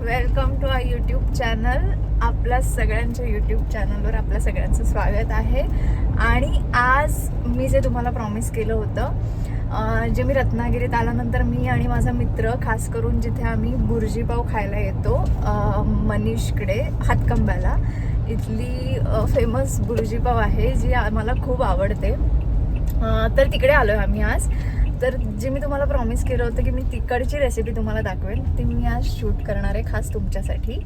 Welcome to I YouTube channel. आपल्या सगळ्यांच्या YouTube चॅनलवर आपल्या सगळ्यांचं स्वागत आहे. आणि आज मी जे तुम्हाला प्रॉमिस केलं होतं जे मी रत्नागिरीत आल्यानंतर मी आणि माझा मित्र खास करून जिथे आम्ही बुर्जीपाव खायला येतो मनीषकडे हातकंब्याला इथली फेमस बुर्जीपाव आहे जी मला खूप आवडते. तर तिकडे आलो आहे आम्ही आज. तर जे मी तुम्हाला प्रॉमिस केलं होतं की मी तिकडची रेसिपी तुम्हाला दाखवेन ती मी आज शूट करणार आहे खास तुमच्यासाठी.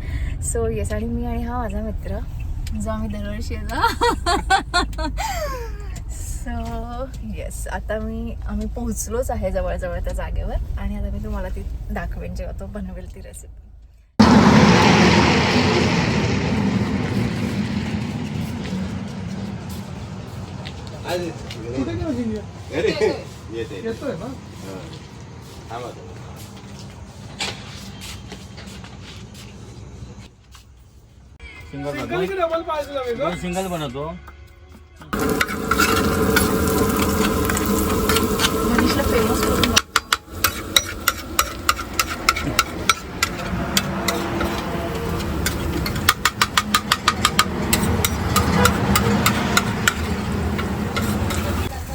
सो येस आणि मी आणि हा माझा मित्र जो आम्ही दरवर्षी येतो. सो येस आता मी आम्ही पोहोचलोच आहे जवळजवळ त्या जागेवर आणि आता मी तुम्हाला ती दाखवेन जेव्हा तो बनवेल ती रेसिपी कुठे गेला जिंजर? येते येतोय ना? थांबा सिंगल सिंगल की डबल पाहिजे वेगळं? सिंगल बनवतो. मनीषला फेमस करून.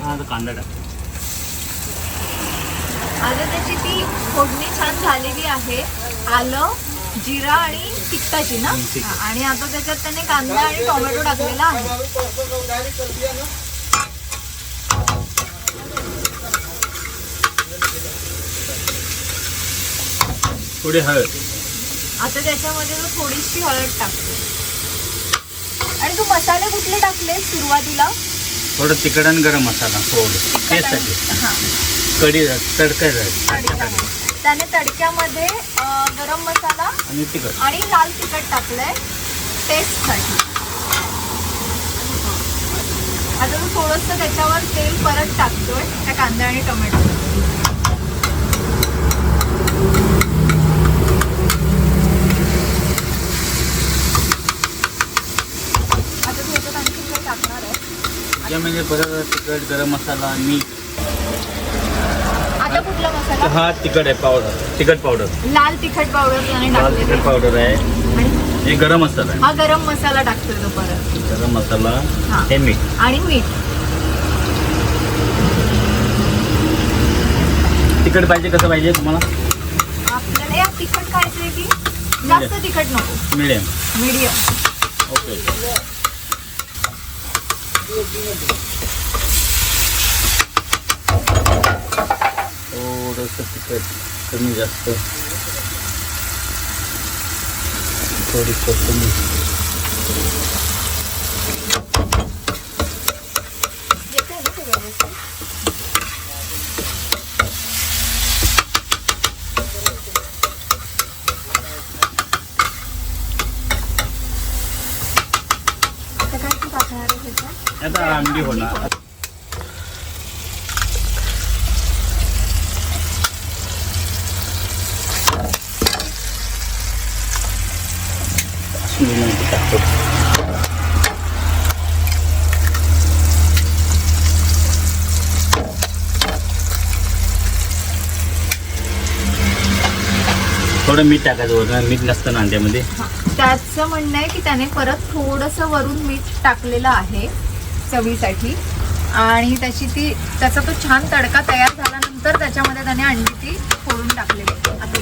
हा कांदा टाक. आता त्याची ती फोडणी छान झालेली आहे. आलं जिरा आणि तिखटाची ना? आणि आता त्याच्यात त्याने कांदा आणि टोमॅटो टाकलेला आहे. थोडी हळद. आता त्याच्यामध्ये तो थोडीशी हळद टाकतो. आणि तू मसाले कुठले टाकले सुरुवातीला? थोडं तिखट आणि गरम मसाला थोडं. टेस्टसाठी हा. कढी तडका तडका. त्याने तडक्यामध्ये गरम मसाला आणि तिखट. आणि लाल तिखट टाकलंय. टेस्टसाठी आता तू थोडंसं त्याच्यावर तेल परत टाकतोय त्या कांदा आणि टोमॅटो. आता याच्यात आणखी टाकणार आहे? यामध्ये परत तिखट गरम मसाला मीठ. मसाला? हा तिखट आहे पावडर तिखट पावडर लाल तिखट पावडर त्याने लाल टाकलेली तिखट पावडर आहे. आणि? हे गरम मसाला आहे. हा गरम मसाला टाकतोय तो परत. गरम मसाला हा. हे मीठ. आणि मीठ. तिखट पाहिजे कसं पाहिजे तुम्हाला? आपल्याला या तिखट खायचंय की? जास्त तिखट नको. मिडियम. मीडियम. ओके. थोडंसं तिखट कमी जास्त. थोडी कोथिंबीर. व्यवस्थित आता काय तू टाकणार आहे थोडं मीठ टाकायचं वरून मीठ नसतं ना त्याचं म्हणणं आहे की त्याने परत थोडंसं वरून मीठ टाकलेलं आहे चवीसाठी आणि त्याची ती त्याचा तो छान तडका तयार झाल्यानंतर त्याच्यामध्ये त्याने अंडी ती फोडून टाकलेली आहे. आता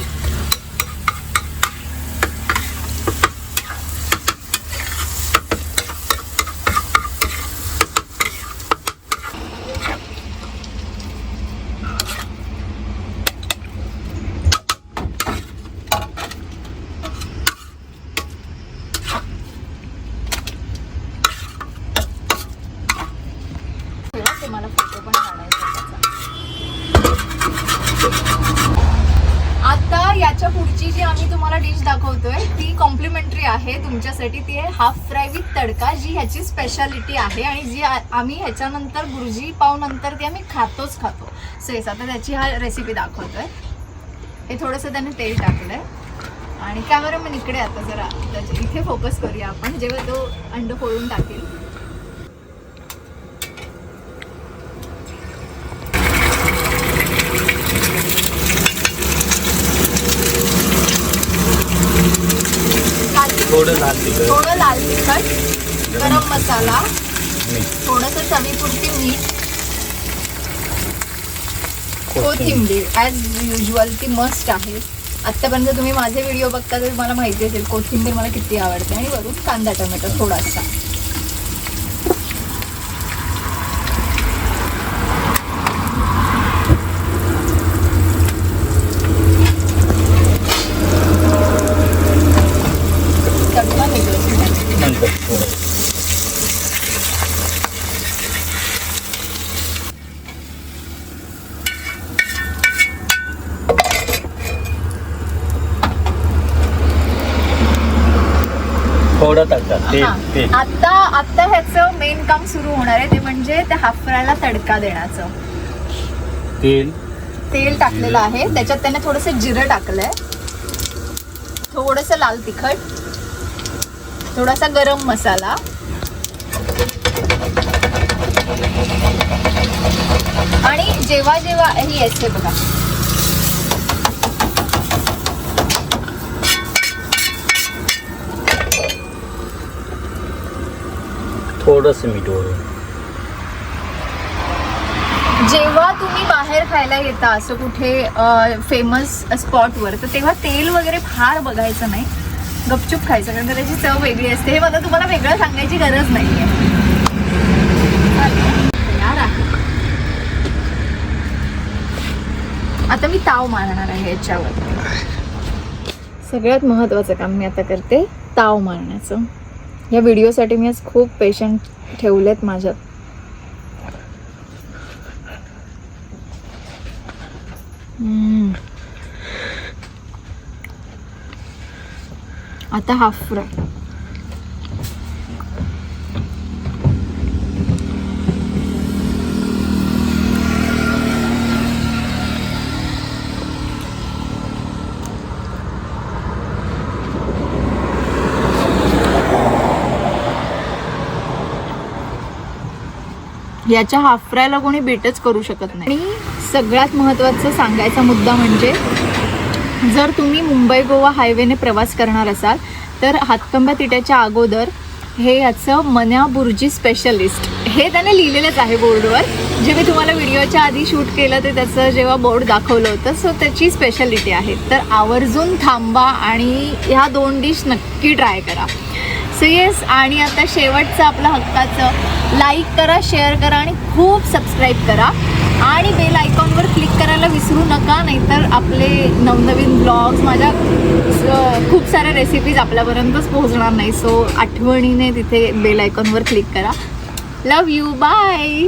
ठेवा ते मला फोटो पण काढायचा आहे त्याचा. आता याच्या पुढची जी आम्ही तुम्हाला डिश आहे. ती कॉम्प्लिमेंटरी आहे तुमच्यासाठी. ती आहे हाफ फ्राय विथ तडका जी ह्याची स्पेशालिटी आहे आणि जी आ- आम्ही ह्याच्यानंतर गुरुजी पावनंतर ती आम्ही खातोच खातो. सेस आता त्याची हा रेसिपी दाखवतोय. हे थोडंसं त्याने तेल आहे आणि कॅमेरामॅन इकडे आता जरा इथे फोकस करूया आपण. जेव्हा तो अंड फोडून टाकेल. थोडं लाल तिखट. थोडं लाल तिखट गरम मसाला थोडंसं चवीपुरती मीठ कोथिंबीर. कोथिंबीर. ॲज युजल ती मस्ट आहे. आत्तापर्यंत तुम्ही माझे व्हिडिओ बघता तर मला माहिती असेल कोथिंबीर मला किती आवडते. आणि वरून कांदा टोमॅटो थोडासा चटका वेगळं नंतर थोडं तेल आता आता ह्याचं मेन काम सुरू होणार आहे ते म्हणजे त्या हाफ फ्रायला तडका देण्याचं. तेल. तेल टाकलेलं आहे. त्याच्यात त्याने थोडंसं जिरं टाकलंय. थोडंसं लाल तिखट. थोडासा गरम मसाला. आणि जेव्हा जेव्हा ही असते बघा. थोडस मीठ वरून जेव्हा तुम्ही बाहेर खायला येता असं कुठे फेमस स्पॉटवर तर तेव्हा तेल वगैरे फार बघायचं नाही. गपचूप खायचं कारण त्याची चव वेगळी असते. हे मला तुम्हाला वेगळं सांगायची गरज नाही आहे. आता मी ताव मारणार आहे याच्यावर. सगळ्यात महत्त्वाचं काम मी आता करते ताव मारण्याचं. या व्हिडिओसाठी मी आज खूप पेशंट ठेवलेत माझ्यात. आता हाफ फ्राय याच्या हाफ फ्रायला कोणी बीटच करू शकत नाही. आणि सगळ्यात महत्त्वाचं सांगायचा मुद्दा म्हणजे जर तुम्ही मुंबई गोवा हायवेने प्रवास करणार असाल तर हातकंबा तिट्याच्या अगोदर हे याचं मन्या बुर्जी स्पेशलिस्ट हे त्याने लिहिलेलंच आहे बोर्डवर. जे मी तुम्हाला व्हिडिओच्या आधी शूट केलं ते त्याचं जेव्हा बोर्ड दाखवलं होतं सो त्याची स्पेशालिटी आहे. तर आवर्जून थांबा आणि ह्या दोन डिश नक्की ट्राय करा. सो येस आणि आता शेवटचं आपलं हक्काचं लाईक करा शेअर करा आणि खूप सबस्क्राईब करा. आणि बेल आयकॉनवर क्लिक करायला विसरू नका नाहीतर आपले नवनवीन ब्लॉग्स माझ्या खूप साऱ्या रेसिपीज आपल्यापर्यंतच पोहोचणार नाही. सो आठवणीने तिथे बेल आयकॉनवर क्लिक करा. लव यू बाय